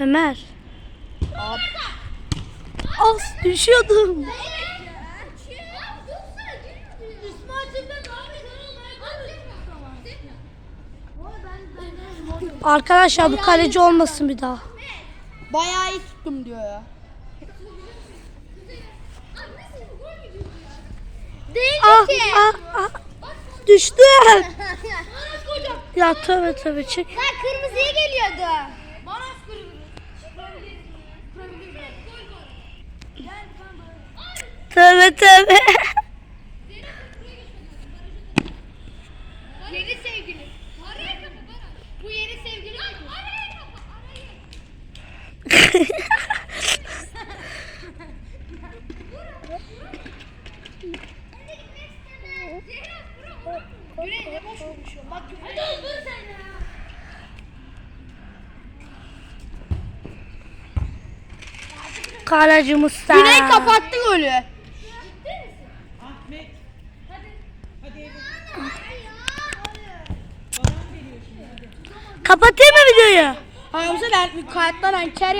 Ömer. Abi. Az düşüyordum. Arkadaşlar bu kaleci olmasın bir daha. Bayağı iyi tuttum diyor ya. Değil Ah, ki. ah, ah. Düştüm. Ya tövbe tövbe çık. Ha kırmızıya geliyordu. Tövbe tövbe. Yeni sevgili. Araya kapı Bu yeni sevgili. Araya kapı. Güney ne boş konuşuyor. Bak Hadi dur sen ya. Kaleci Mustafa. Güney kapattı golü. Kapatayım mı videoyu? Hamza ben kayıttan anker